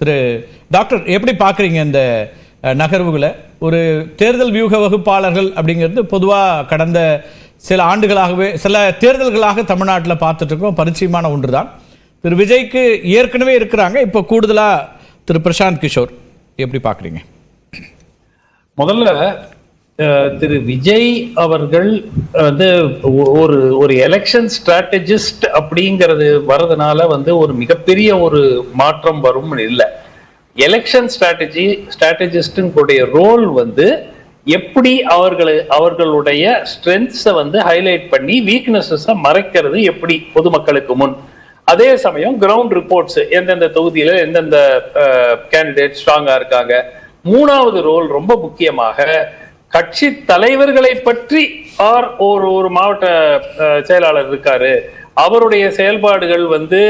திரு doctor எப்படி பார்க்குறீங்க இந்த நகர்வுகளை? ஒரு தேர்தல் வியூக வகுப்பாளர்கள் அப்படிங்கிறது பொதுவாக கடந்த சில ஆண்டுகளாகவே சில தேர்தல்களாக தமிழ்நாட்டில் பார்த்துட்ருக்கோம். பரிச்சயமான ஒன்று தான் திரு விஜய்க்கு ஏற்கனவே இருக்கிறாங்க. இப்போ கூடுதலாக திரு பிரசாந்த் கிஷோர் எப்படி பார்க்குறீங்க? முதல்ல திரு விஜய் அவர்கள் வந்து ஒரு ஒரு எலெக்ஷன் ஸ்ட்ராட்டஜிஸ்ட் அப்படிங்கிறது வர்றதுனால வந்து ஒரு மிகப்பெரிய ஒரு மாற்றம் வரும் இல்லை. எலெக்ஷன் ஸ்ட்ராட்டஜி ஸ்ட்ராட்டஜிஸ்டுடைய ரோல் வந்து எப்படி அவர்களை அவர்களுடைய ஸ்ட்ரென்த்ஸை வந்து ஹைலைட் பண்ணி வீக்னஸஸை மறைக்கிறது எப்படி பொதுமக்களுக்கு முன். அதே சமயம் கிரவுண்ட் ரிப்போர்ட்ஸ் எந்தெந்த தொகுதியில எந்தெந்த கேண்டிடேட் ஸ்ட்ராங்கா இருக்காங்க. மூணாவது ரோல் ரொம்ப முக்கியமாக கட்சி தலைவர்களை பற்றி ஆர் ஒரு ஒரு மாவட்ட செயலாளர் இருக்காரு. அவருடைய செயல்பாடுகள் வந்து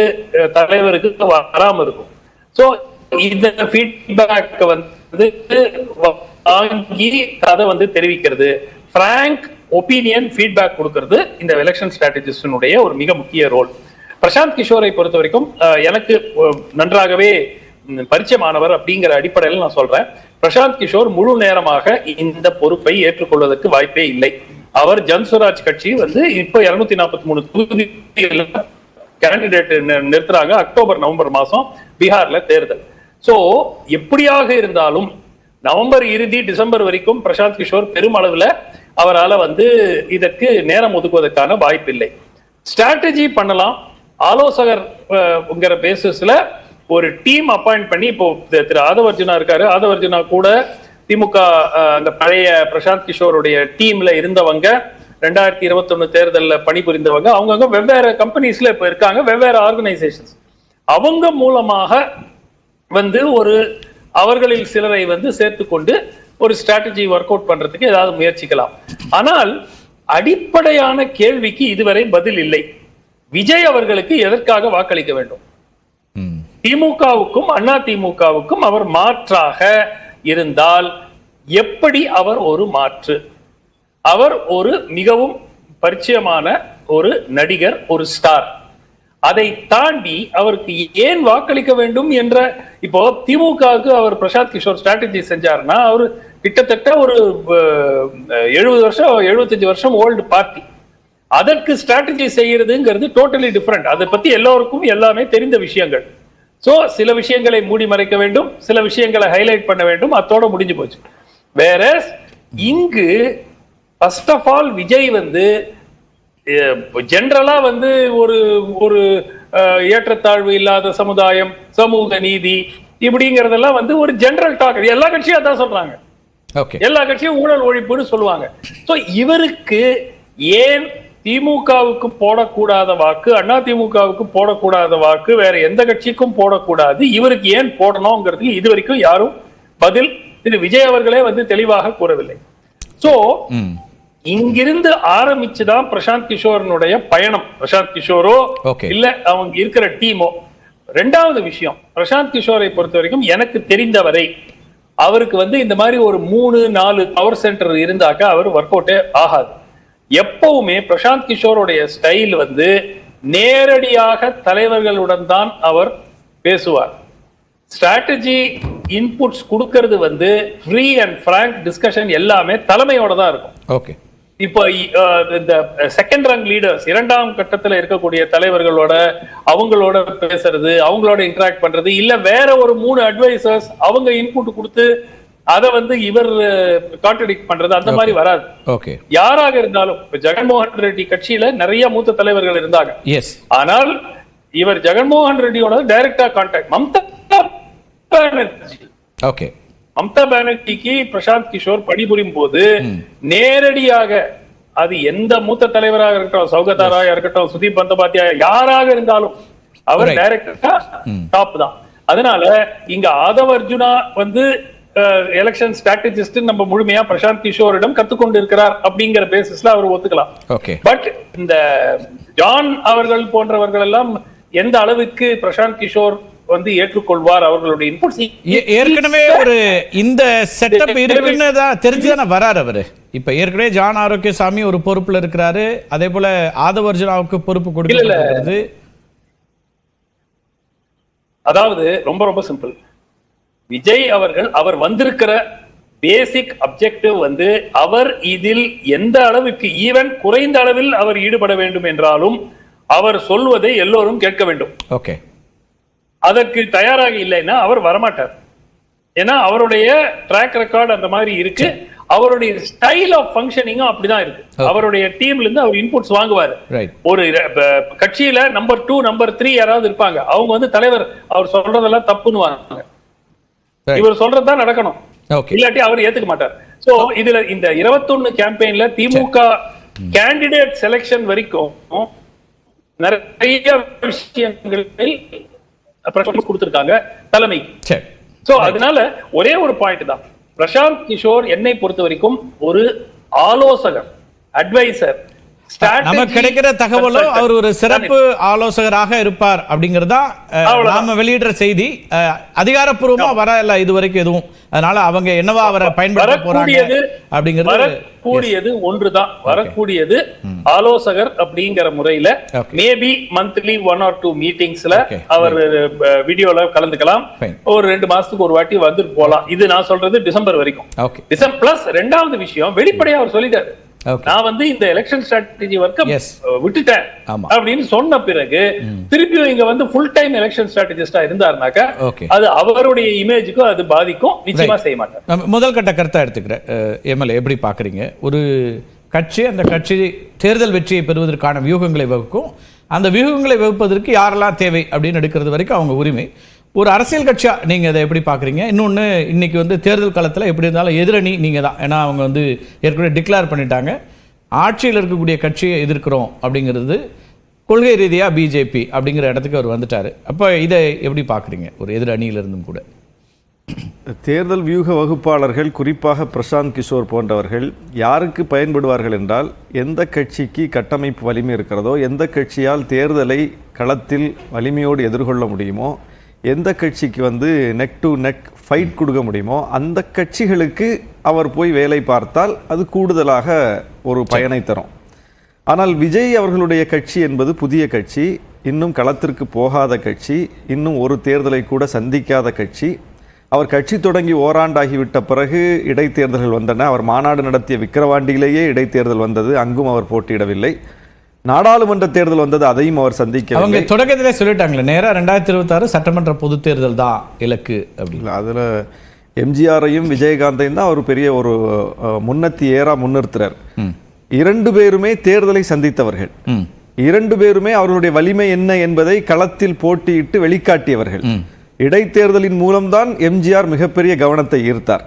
தலைவருக்கு வராம இருக்கும். சோ இந்த ஃபீட்பேக் வந்து வாங்கி அதை வந்து தெரிவிக்கிறது. பிராங்க் ஒப்பீனியன் ஃபீட்பேக் கொடுக்கறது இந்த எலெக்ஷன் ஸ்ட்ராட்டஜிஸ்டினுடைய ஒரு மிக முக்கிய ரோல் பிரசாந்த் கிஷோரை பொறுத்த வரைக்கும் எனக்கு நன்றாகவே பரிச்சயமானவர் அப்படிங்கிற அடிப்படையில் நான் சொல்றேன். பிரசாந்த் கிஷோர் முழு நேரமாக இந்த பொறுப்பை ஏற்றுக்கொள்வதற்கு வாய்ப்பே இல்லை. அவர் ஜன்சுராஜ் கட்சி வந்து இப்போ இருநூத்தி நாற்பத்தி மூணு தொகுதிகளில் கேண்டிடேட் நிறுத்துறாங்க. அக்டோபர் நவம்பர் மாசம் பீகார்ல தேர்தல். சோ எப்படியாக இருந்தாலும் நவம்பர் இறுதி டிசம்பர் வரைக்கும் பிரசாந்த் கிஷோர் பெருமளவுல அவரால வந்து இதற்கு நேரம் ஒதுக்குவதற்கான வாய்ப்பில்லை. ஸ்ட்ராட்டஜி பண்ணலாம். ஆலோசகர் பேசிஸ்ல ஒரு டீம் அப்பாயிண்ட் பண்ணி இப்போ திரு ஆதவர்ஜுனா இருக்காரு. ஆதவர்ஜுனா கூட திமுக அந்த பழைய பிரசாந்த் கிஷோருடைய டீம்ல இருந்தவங்க ரெண்டாயிரத்தி இருபத்தி ஒண்ணு பணிபுரிந்தவங்க அவங்கவுங்க வெவ்வேறு கம்பெனிஸ்ல இப்ப இருக்காங்க வெவ்வேறு ஆர்கனைசேஷன்ஸ் அவங்க மூலமாக வந்து ஒரு அவர்களில் சிலரை வந்து சேர்த்து கொண்டு ஒரு ஸ்ட்ராட்டஜி ஒர்க் அவுட் பண்றதுக்கு ஏதாவது முயற்சிக்கலாம். ஆனால் அடிப்படையான கேள்விக்கு இதுவரை பதில் இல்லை. விஜய் அவர்களுக்கு எதற்காக வாக்களிக்க வேண்டும்? திமுகவுக்கும் அண்ணா திமுகவுக்கும் அவர் மாற்றாக இருந்தால் எப்படி அவர் ஒரு மாற்று? அவர் ஒரு மிகவும் பரிச்சயமான ஒரு நடிகர் ஒரு ஸ்டார் அதை தாண்டி அவருக்கு ஏன் வாக்களிக்க வேண்டும் என்ற இப்போ திமுகவுக்கு அவர் பிரசாந்த் கிஷோர் ஸ்ட்ராட்டஜி செஞ்சாருன்னா அவர் கிட்டத்தட்ட ஒரு எழுபது வருஷம் எழுபத்தஞ்சு வருஷம் ஓல்டு பார்ட்டி அதற்கு ஸ்ட்ராட்டஜி செய்யறதுங்கிறது டோட்டலி டிஃப்ரெண்ட் அதை பத்தி எல்லோருக்கும் எல்லாமே தெரிந்த விஷயங்கள். சோ சில விஷயங்களை மூடி மறைக்க வேண்டும் சில விஷயங்களை ஹைலைட் பண்ண வேண்டும் அத்தோட முடிஞ்சு போச்சு. வேற இங்கு ஃபர்ஸ்ட் ஆஃப் ஆல் விஜய் வந்து ஜென்ரலா வந்து ஒரு ஒரு ஏற்றத்தாழ்வு இல்லாத சமுதாயம் சமூக நீதி இப்படிங்கறதெல்லாம் வந்து ஒரு ஜெனரல் டாக் எல்லா கட்சியும் அதான் சொல்றாங்க. ஓகே எல்லா கட்சியும் ஊழல் ஒழிப்புன்னு சொல்லுவாங்க. சோ இவருக்கு ஏன் திமுகவுக்கு போடக்கூடாத வாக்கு அண்ணா திமுகவுக்கு போடக்கூடாத வாக்கு வேற எந்த கட்சிக்கும் போடக்கூடாது. இவருக்கு ஏன் போடணுங்கிறதுக்கு இது வரைக்கும் யாரும் பதில் திரு விஜய் அவர்களே வந்து தெளிவாக கூறவில்லை. சோ இங்கிருந்து ஆரம்பிச்சுதான் பிரசாந்த் கிஷோரனுடைய பயணம். பிரசாந்த் கிஷோரோ. இல்ல அவங்க இருக்கிற டீமோ. ரெண்டாவது விஷயம் பிரசாந்த் கிஷோரை பொறுத்த வரைக்கும் எனக்கு தெரிந்தவரை அவருக்கு வந்து இந்த மாதிரி ஒரு மூணு நாலு பவர் சென்டர் இருந்தாக்க அவர் ஒர்க் அவுட்டே ஆகாது. எப்பவுமே பிரசாந்த் கிஷோருடைய ஸ்டைல் வந்து நேரடியாக தலைவர்களுடன் தான் அவர் பேசுவார். ஸ்ட்ராட்டஜி இன்புட்ஸ் கொடுக்கிறது வந்து ஃப்ரீ அண்ட் frank டிஸ்கஷன் எல்லாமே தலைமையோட தான் இருக்கும். ஓகே இப்போ இந்த செகண்ட் ரங் லீடர்ஸ் இரண்டாம் கட்டத்துல இருக்கக்கூடிய தலைவர்களோட அவங்களோட பேசுறது அவங்களோட இன்டராக்ட் பண்றது இல்ல வேற ஒரு மூணு அட்வைசர்ஸ் அவங்க இன்புட் கொடுத்து அதை வந்து இவர் கான்ட்ரடிக்ட் பண்றது அந்த மாதிரி வராது. ஓகே யாராக இருந்தாலும் இப்ப ஜெகன்மோகன் ரெட்டி கட்சியில நிறைய மூத்த தலைவர்கள் இருந்தாங்க. எஸ் ஆனால் இவர் ஜெகன்மோகன் ரெட்டியோட டைரக்டா கான்டாக்ட் மம்தா பானர்ஜி. ஓகே மம்தா பானர்ஜிக்கு பிரசாந்த் கிஷோர் பணிபுரியும் போது நேரடியாக அது எந்த மூத்த தலைவராக இருக்கட்டும் சௌகதாராக இருக்கட்டும் சுதீப் பந்தபாத்தியா யாராக இருந்தாலும் அவர் Right. டைரக்டா டாப் தான். அதனால இங்க ஆதவ் அர்ஜுனா வந்து எலெக்ஷன் ஸ்ட்ராட்டஜிஸ்ட் நம்ம முழுமையா பிரசாந்த் கிஷோரிடம் கத்துக்கொண்டு இருக்கிறார் அப்படிங்கிற பேசிஸ்ல அவர் ஒத்துக்கலாம். பட் இந்த ஜான் அவர்கள் போன்றவர்கள் எல்லாம் எந்த அளவுக்கு பிரசாந்த் கிஷோர் வந்து ஏற்றுக்கொள்வார் அவர்களுடைய இன்புட்ஸ் ஏற்கனவே ஒரு இந்த செட்டப் இருக்குன்னு தான் தெரிஞ்சுதானே வராரு அவரு. இப்ப ஏற்கனவே ஜான் ஆரோக்கியசாமி ஒரு பொறுப்புல இருக்கிறாரு. அதே போல ஆதவர்ஜுனாவுக்கு பொறுப்பு கொடுக்கிறது அதாவது ரொம்ப ரொம்ப சிம்பிள் விஜய் அவர்கள் அவர் வந்திருக்கிற பேசிக் அப்ஜெக்டிவ் வந்து அவர் இதில் எந்த அளவுக்கு ஈவன் குறைந்த அளவில் அவர் ஈடுபட வேண்டும் என்றாலும் அவர் சொல்வதை எல்லோரும் கேட்க வேண்டும். ஓகே அதற்கு தயாராக இல்லைன்னா அவர் வரமாட்டார். ஏன்னா அவருடைய ட்ராக் ரெக்கார்ட் அந்த மாதிரி இருக்கு. அவருடைய ஸ்டைல் ஆஃப் ஃபங்க்ஷனிங்கும் அப்படிதான் இருக்கு. அவருடைய டீம்ல இருந்து அவர் இன்புட்ஸ் வாங்குவாரு. ஒரு கட்சியில நம்பர் டூ நம்பர் த்ரீ யாராவது இருப்பாங்க. அவங்க வந்து தலைவர் அவர் சொல்றதெல்லாம் தப்புன்னு வாங்க. இவர் சொல்றதுதான் நடக்கணும். இல்லாட்டி அவர் ஏத்துக்க மாட்டார். சோ இதுல இந்த 21 கேம்பெயின்ல திமுக கேண்டிடேட் செலெக்ஷன் வரைக்கும் நிறைய விஷயங்களில் பிரச்சனை கொடுத்திருக்காங்க தலைமை. சோ அதனால ஒரே ஒரு பாயிண்ட் தான். பிரசாந்த் கிஷோர் என்னை பொறுத்த வரைக்கும் ஒரு ஆலோசகர் அட்வைசர் நமக்கு கிடைக்கிற தகவலும் அவர் ஒரு சிறப்பு ஆலோசகராக இருப்பார் அப்படிங்கறதா. நாம வெளியிடுற செய்தி. அதிகாரப்பூர்வமா வரல இது வரைக்கும் எதுவும். அதனால அவங்க என்னவா அவரை பயன்படுத்த போறாங்க அப்படிங்கிறது வரக்கூடியது ஒன்றுதான். வரக்கூடியது ஆலோசகர் அப்படிங்கிற முறையில. Maybe monthly one or two மீட்டிங்ஸ்ல. அவர் வீடியோல கலந்துக்கலாம். ஒரு ரெண்டு மாசத்துக்கு ஒரு வாட்டி வந்துட்டு போலாம். இது நான் சொல்றது டிசம்பர் வரைக்கும். டிசம்பர் பிளஸ் ரெண்டாவது விஷயம் வெளிப்படையா அவர் சொல்லிட்டாரு. நான் வந்து இந்த எலெக்ஷன் ஸ்ட்ராட்டஜி ஒர்க்க. விட்டுட்டேன். அப்படின்னு சொன்ன பிறகு திருப்பியும் இங்க வந்து ஃபுல் டைம் எலெக்ஷன் ஸ்ட்ராட்டஜிஸ்டா இருந்தாருனாக்கா. அது அவருடைய இமேஜுக்கும் அது பாதிக்கும். நிச்சயமா செய்ய மாட்டார். நம்ம முதல் கட்ட கருத்தை எடுத்துக்கிறேன் எம்எல்ஏ எப்படி பார்க்குறீங்க ஒரு கட்சி அந்த கட்சி தேர்தல் வெற்றியை பெறுவதற்கான வியூகங்களை வகுக்கும். அந்த வியூகங்களை வகுப்பதற்கு யாரெல்லாம் தேவை அப்படின்னு எடுக்கிறது வரைக்கும் அவங்க உரிமை. ஒரு அரசியல் கட்சியாக நீங்கள் அதை எப்படி பார்க்குறீங்க? இன்னொன்று இன்றைக்கி வந்து தேர்தல் காலத்தில் எப்படி இருந்தாலும் எதிரணி நீங்கள் தான். ஏன்னா அவங்க வந்து ஏற்கனவே டிக்ளேர் பண்ணிட்டாங்க. ஆட்சியில் இருக்கக்கூடிய கட்சியை எதிர்க்கிறோம் அப்படிங்கிறது கொள்கை ரீதியாக பிஜேபி அப்படிங்கிற இடத்துக்கு அவர் வந்துட்டார். அப்போ இதை எப்படி பார்க்குறீங்க? ஒரு எதிர் அணியிலிருந்தும் கூட. தேர்தல் வியூக வகுப்பாளர்கள் குறிப்பாக பிரசாந்த் கிஷோர் போன்றவர்கள் யாருக்கு பயன்படுவார்கள் என்றால் எந்த கட்சிக்கு கட்டமைப்பு வலிமை இருக்கிறதோ எந்த கட்சியால் தேர்தலை களத்தில் வலிமையோடு எதிர்கொள்ள முடியுமோ எந்த கட்சிக்கு வந்து நெக் டு நெக் ஃபைட் கொடுக்க முடியுமோ அந்த கட்சிகளுக்கு அவர் போய் வேலை பார்த்தால் அது கூடுதலாக ஒரு பயனை தரும். ஆனால் விஜய் அவர்களுடைய கட்சி என்பது புதிய கட்சி இன்னும் களத்திற்கு போகாத கட்சி இன்னும் ஒரு தேர்தலை கூட சந்திக்காத கட்சி. அவர் கட்சி தொடங்கி ஓராண்டாகிவிட்ட பிறகு இடைத்தேர்தல்கள் வந்தன. அவர் மாநாடு நடத்திய விக்கிரவாண்டியிலேயே இடைத்தேர்தல் வந்தது. அங்கும் அவர் போட்டியிடவில்லை. நாடாளுமன்ற தேர்தல் வந்தது அதையும் அவர் அவங்க சந்திக்கவில்லை தொடக்கத்திலே சொல்லிட்டாங்களே நேரா ரெண்டாயிரத்தி இருபத்தாறு சட்டமன்ற பொதுத் தேர்தல் தான் இலக்கு அப்படின்னு. அதுல எம்ஜிஆரையும் விஜயகாந்தையும் தான் அவர் பெரிய ஒரு முன்னத்தி ஏறா முன்னிறுத்துறார். இரண்டு பேருமே தேர்தலை சந்தித்தவர்கள். இரண்டு பேருமே அவர்களுடைய வலிமை என்ன என்பதை களத்தில் போட்டியிட்டு வெளிக்காட்டியவர்கள். இடைத்தேர்தலின் மூலம்தான் எம்ஜிஆர் மிகப்பெரிய கவனத்தை ஈர்த்தார்.